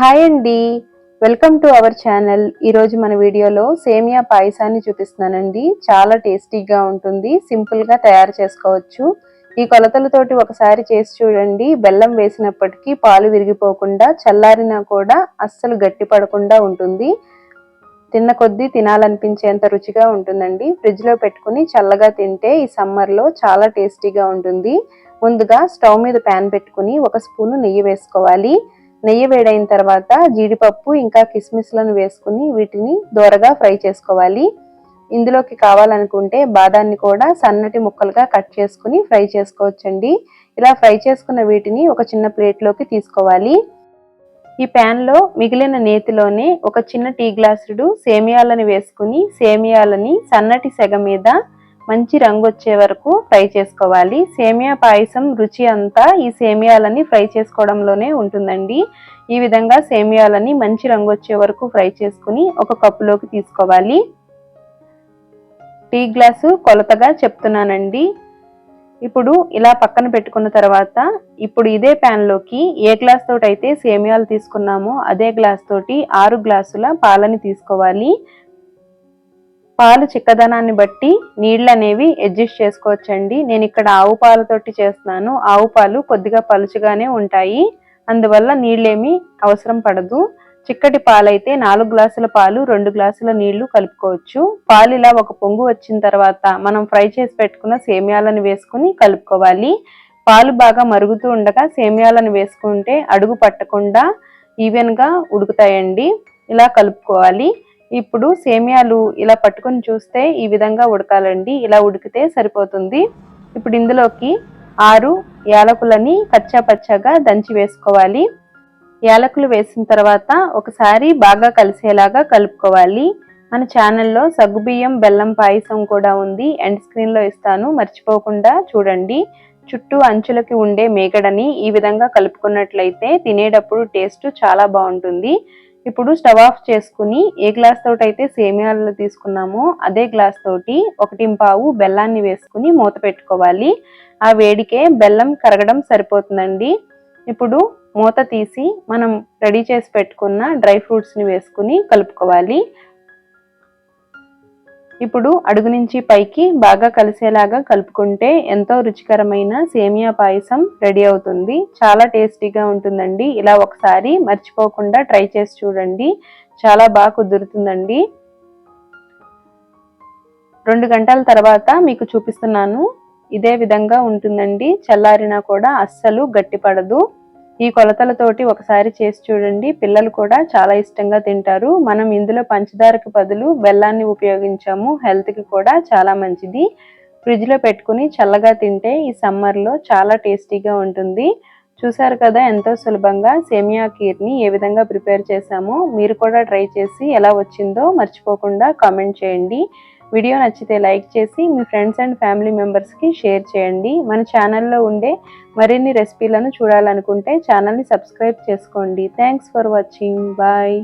Hi అండి welcome to our channel ఈరోజు మన వీడియోలో సేమియా పాయసాన్ని చూపిస్తున్నానండి. చాలా టేస్టీగా ఉంటుంది. సింపుల్గా తయారు చేసుకోవచ్చు. ఈ కొలతలతోటి ఒకసారి చేసి చూడండి. బెల్లం వేసినప్పటికీ పాలు విరిగిపోకుండా చల్లారినా కూడా అస్సలు గట్టి పడకుండా ఉంటుంది. తిన్న కొద్దీ తినాలనిపించేంత రుచిగా ఉంటుందండి. ఫ్రిడ్జ్లో పెట్టుకుని చల్లగా తింటే ఈ సమ్మర్లో చాలా టేస్టీగా ఉంటుంది. ముందుగా స్టవ్ మీద ప్యాన్ పెట్టుకుని ఒక స్పూను నెయ్యి వేసుకోవాలి. నెయ్యి వేడైన తర్వాత జీడిపప్పు ఇంకా కిస్మిస్లను వేసుకుని వీటిని దోరగా ఫ్రై చేసుకోవాలి. ఇందులోకి కావాలనుకుంటే బాదాన్ని కూడా సన్నటి ముక్కలుగా కట్ చేసుకుని ఫ్రై చేసుకోవచ్చండి. ఇలా ఫ్రై చేసుకున్న వీటిని ఒక చిన్న ప్లేట్లోకి తీసుకోవాలి. ఈ ప్యాన్లో మిగిలిన నేతిలోనే ఒక చిన్న టీ గ్లాసుడు సేమియాలను వేసుకుని సేమియాలని సన్నటి సెగ మీద మంచి రంగు వచ్చే వరకు ఫ్రై చేసుకోవాలి. సేమియా పాయసం రుచి అంతా ఈ సేమియాలని ఫ్రై చేసుకోవడంలోనే ఉంటుందండి. ఈ విధంగా సేమియాలని మంచి రంగు వచ్చే వరకు ఫ్రై చేసుకుని ఒక కప్పులోకి తీసుకోవాలి. టీ గ్లాసు కొలతగా చెప్తున్నానండి. ఇప్పుడు ఇలా పక్కన పెట్టుకున్న తర్వాత ఇప్పుడు ఇదే ప్యాన్లోకి ఏ గ్లాస్ తోటి అయితే సేమియాలు తీసుకున్నామో అదే గ్లాస్ తోటి ఆరు గ్లాసుల పాలని తీసుకోవాలి. పాలు చిక్కదనాన్ని బట్టి నీళ్ళు అనేవి అడ్జస్ట్ చేసుకోవచ్చండి. నేను ఇక్కడ ఆవు పాలతోటి చేస్తున్నాను. ఆవు పాలు కొద్దిగా పలుచగానే ఉంటాయి. అందువల్ల నీళ్ళేమీ అవసరం పడదు. చిక్కటి పాలైతే నాలుగు గ్లాసుల పాలు రెండు గ్లాసుల నీళ్ళు కలుపుకోవచ్చు. పాలు ఇలా ఒక పొంగు వచ్చిన తర్వాత మనం ఫ్రై చేసి పెట్టుకున్న సేమియాలను వేసుకుని కలుపుకోవాలి. పాలు బాగా మరుగుతూ ఉండగా సేమియాలను వేసుకుంటే అడుగు పట్టకుండా ఈవెన్గా ఉడుకుతాయండి. ఇలా కలుపుకోవాలి. ఇప్పుడు సేమియాలు ఇలా పట్టుకొని చూస్తే ఈ విధంగా ఉడకాలండి. ఇలా ఉడికితే సరిపోతుంది. ఇప్పుడు ఇందులోకి ఆరు యాలకులని కచ్చా పచ్చగా దంచి వేసుకోవాలి. యాలకులు వేసిన తర్వాత ఒకసారి బాగా కలిసేలాగా కలుపుకోవాలి. మన ఛానల్లో సగ్గుబియ్యం బెల్లం పాయసం కూడా ఉంది. ఎండ్ స్క్రీన్లో ఇస్తాను. మర్చిపోకుండా చూడండి. చుట్టూ అంచులకి ఉండే మేగడని ఈ విధంగా కలుపుకున్నట్లయితే తినేటప్పుడు టేస్ట్ చాలా బాగుంటుంది. ఇప్పుడు స్టవ్ ఆఫ్ చేసుకుని ఏ గ్లాస్ తోటి అయితే సేమియాలు తీసుకున్నామో అదే గ్లాస్ తోటి ఒకటి పావు బెల్లాన్ని వేసుకుని మూత పెట్టుకోవాలి. ఆ వేడికే బెల్లం కరగడం సరిపోతుందండి. ఇప్పుడు మూత తీసి మనం రెడీ చేసి పెట్టుకున్న డ్రై ఫ్రూట్స్ని వేసుకుని కలుపుకోవాలి. ఇప్పుడు అడుగు నుంచి పైకి బాగా కలిసేలాగా కలుపుకుంటే ఎంతో రుచికరమైన సేమియా పాయసం రెడీ అవుతుంది. చాలా టేస్టీగా ఉంటుందండి. ఇలా ఒకసారి మర్చిపోకుండా ట్రై చేసి చూడండి. చాలా బాగా కుదురుతుందండి. రెండు గంటల తర్వాత మీకు చూపిస్తున్నాను. ఇదే విధంగా ఉంటుందండి. చల్లారినా కూడా అస్సలు గట్టిపడదు. ఈ కొలతలతోటి ఒకసారి చేసి చూడండి. పిల్లలు కూడా చాలా ఇష్టంగా తింటారు. మనం ఇందులో పంచదారకు బదులు బెల్లాన్ని ఉపయోగించాము. హెల్త్కి కూడా చాలా మంచిది. ఫ్రిడ్జ్లో పెట్టుకుని చల్లగా తింటే ఈ సమ్మర్లో చాలా టేస్టీగా ఉంటుంది. చూసారు కదా ఎంతో సులభంగా సేమియా కీర్ని ఏ విధంగా ప్రిపేర్ చేశామో. మీరు కూడా ట్రై చేసి ఎలా వచ్చిందో మర్చిపోకుండా కామెంట్ చేయండి. వీడియో నచ్చితే లైక్ చేసి మీ ఫ్రెండ్స్ అండ్ ఫ్యామిలీ మెంబర్స్కి షేర్ చేయండి. మన ఛానల్లో ఉండే మరిన్ని రెసిపీలను చూడాలనుకుంటే ఛానల్ని సబ్స్క్రైబ్ చేసుకోండి. Thanks for watching bye